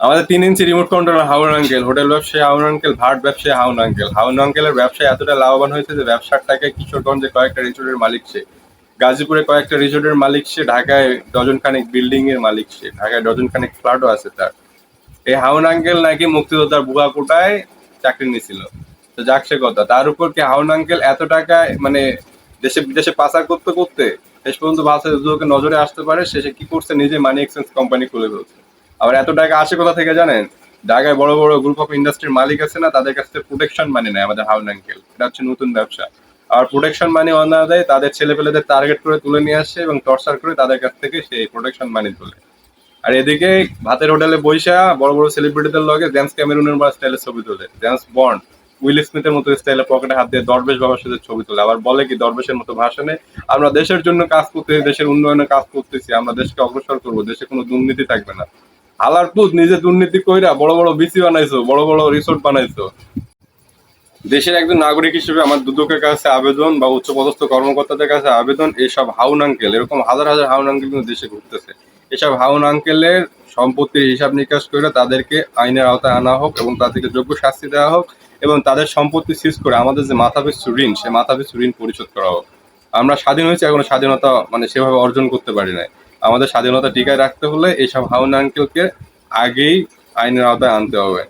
আমাদের তিন inch remote control হাউন আঙ্কেল হোটেল ব্যবসায়ী হাউন আঙ্কেল ভাট ব্যবসায়ী হাউন আঙ্কেল হাউন আঙ্কেলের ব্যবসায় এতটা লাভবান হয়েছে যে ব্যবসার টাকায় কিশোরগঞ্জে কয়েকটা রিসোর্টের মালিক সে। গাজীপুরে কয়েকটা রিসোর্টের মালিক সে, ঢাকায় ডজন খানেক বিল্ডিং এর মালিক সে। ঢাকায় ডজন খানেক ফ্ল্যাটও আছে তার। এই হাউন আঙ্কেল নাকি মুক্তিযোদ্ধার বুয়া কোটায় চাকরি নিয়েছিল তো যাক সে কথা। তার উপর কি হাউন আঙ্কেল এত টাকায় মানে দেশে বিদেশে পাচার করতে করতে শেষ পর্যন্ত লোকের নজরে আসতে পারে? শেষে কি করছে? নিজে মানি এক্সচেঞ্জ কোম্পানি খুলে ফেলছে। আবার এত টাকা আসে কোথা থেকে জানেন? ঢাকায় বড় বড় গ্রুপ অফ ইন্ডাস্ট্রির মালিক আছে না, তাদের কাছ প্রোটেকশন মানি নেয় আমাদের হাউন আঙ্কেল এটা হচ্ছে নতুন ব্যবসা। আর প্রোটেকশন মানি অন্য দেয়, তাদের ছেলেপেলেদের টার্গেট করে তুলে নিয়ে আসে এবং টর্চার করে তাদের কাছ থেকে সেই প্রোটেকশন মানি তোলে। আর এদিকে ভাতের হোটেলে বৈশা, বড় বড় সেলিব্রিটিদের লগে জেমস ক্যামেরুনের বা স্টাইলের ছবি তোলে। জেমস বন্ড উইল স্মিথের মতো স্টাইলে পকেটে হাত দিয়ে দরবেশ বাবার সাথে ছবি তোলে। আবার বলে কি, দরবেশের মতো ভাষণে, আমরা দেশের জন্য কাজ করতেছি, দেশের উন্নয়নে কাজ করতেছি, আমরা দেশকে অগ্রসর করব, দেশে কোনো দুর্নীতি থাকবে না। হালার পুত নিজে দুর্নীতি কইরা বড় বড় বিসি বানাইছো, বড় বড় রিসোর্ট বানাইছো। দেশের একজন নাগরিক হিসেবে আমার দুদকের কাছে আবেদন বা উচ্চপদস্থ কর্মকর্তাদের কাছে আবেদন, এসব হাউন আঙ্কেল এরকম হাজার হাজার হাউন আঙ্কেল কিন্তু দেশে ঘুরতেছে। এসব হাউন আঙ্কেলের সম্পত্তির হিসাব নিকাশ করে তাদেরকে আইনের আওতায় আনা হোক এবং তাদেরকে যোগ্য শাস্তি দেওয়া হোক এবং তাদের সম্পত্তি সিজ করে আমাদের যে মাথা পিছু ঋণ, সে মাথা পিছু ঋণ পরিশোধ করা হোক। আমরা স্বাধীন হয়েছি, এখনও স্বাধীনতা মানে সেভাবে অর্জন করতে পারি নাই। আমাদের স্বাধীনতা টিকায় রাখতে হলে এইসব হাউন আঙ্কেলকে আগেই আইনের আওতায় আনতে হবে।